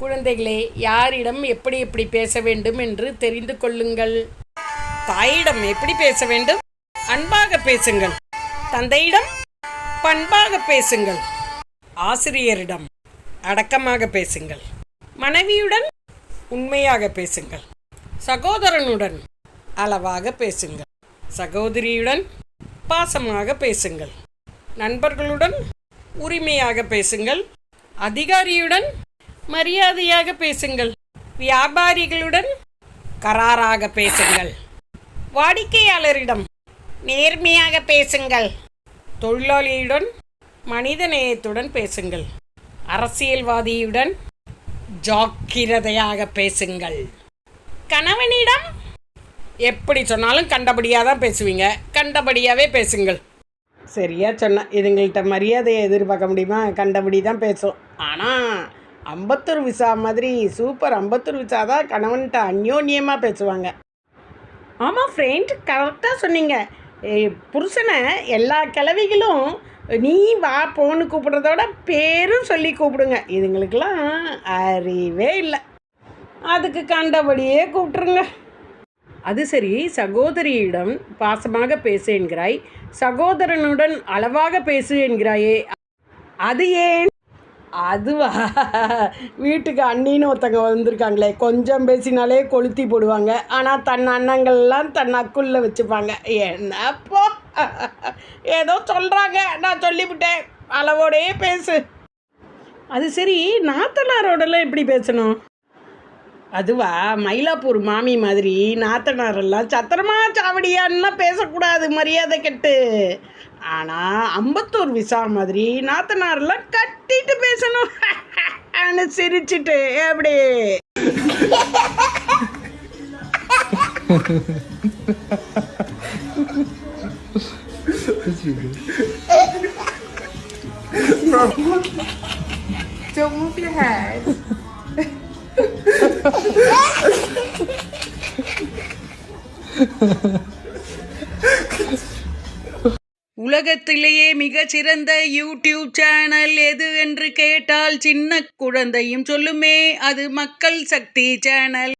குழந்தைகளே யாரிடம் எப்படி எப்படி பேச வேண்டும் என்று தெரிந்து கொள்ளுங்கள். தாயிடம் எப்படி பேச வேண்டும்? அன்பாக பேசுங்கள். தந்தையிடம் பண்பாக பேசுங்கள். ஆசிரியரிடம் அடக்கமாக பேசுங்கள். மனைவியுடன் உண்மையாக பேசுங்கள். சகோதரனுடன் அளவாக பேசுங்கள். சகோதரியுடன் பாசமாக பேசுங்கள். நண்பர்களுடன் உரிமையாக பேசுங்கள். அதிகாரியுடன் மரியாதையாக பேசுங்கள். வியாபாரிகளுடன் கராராக பேசுங்கள். வாடிக்கையாளரிடம் நேர்மையாக பேசுங்கள். தொழிலாளியுடன் மனிதநேயத்துடன் பேசுங்கள். அரசியல்வாதியுடன் ஜாக்கிரதையாக பேசுங்கள். கணவனிடம் எப்படி சொன்னாலும் கண்டபடியாக தான் பேசுவீங்க. கண்டபடியாகவே பேசுங்கள். சரியாக சொன்னேன் இதுங்கள்ட்ட மரியாதையை எதிர்பார்க்க முடியுமா? கண்டபடி தான் பேசும். ஆனால் அம்பத்தூர் விசா மாதிரி சூப்பர் அம்பத்தூர் விசா தான் கணவன்கிட்ட அந்யோன்யமாக பேசுவாங்க. ஆமாம் ஃப்ரெண்ட் கரெக்டாக சொன்னீங்க. புருஷனை எல்லா கிழவிகளும் நீ வா போன்னு கூப்பிட்றதோட பேரும் சொல்லி கூப்பிடுங்க. இதுங்களுக்கெல்லாம் அறிவே இல்லை. அதுக்கு கண்டபடியே கூப்பிட்ருங்க அது சரி சகோதரியிடம் பாசமாக பேசு என்கிறாய். சகோதரனுடன் அளவாக பேசு என்கிறாயே. அது ஏன்? அதுவா? வீட்டுக்கு அண்ணின்னு ஒருத்தங்க வந்திருக்காங்களே கொஞ்சம் பேசினாலே கொளுத்தி போடுவாங்க. ஆனால் தன் அண்ணங்கள்லாம் தன் அக்குள்ள வச்சுப்பாங்க. என்னப்போ? ஏதோ சொல்கிறாங்க நான் சொல்லிவிட்டேன். அளவோடையே பேசு. அது சரி நாத்தனாரோடலாம் எப்படி பேசணும்? அதுவா மயிலாப்பூர் மாமி மாதிரி நாத்தனாரெல்லாம் சத்திரமா சாவடியான்னா பேசக்கூடாது மரியாதை கெட்டு. ஆனால் அம்பத்தூர் விசா மாதிரி நாத்தனாரெல்லாம் கட்டிட்டு பேசணும் ன்னு சிரிச்சிட்டு எப்படி Don't move your head. உலகத்திலேயே மிக சிறந்த யூடியூப் சேனல் எது என்று கேட்டால் சின்ன குழந்தையும் சொல்லுமே அது மக்கள் சக்தி சேனல்.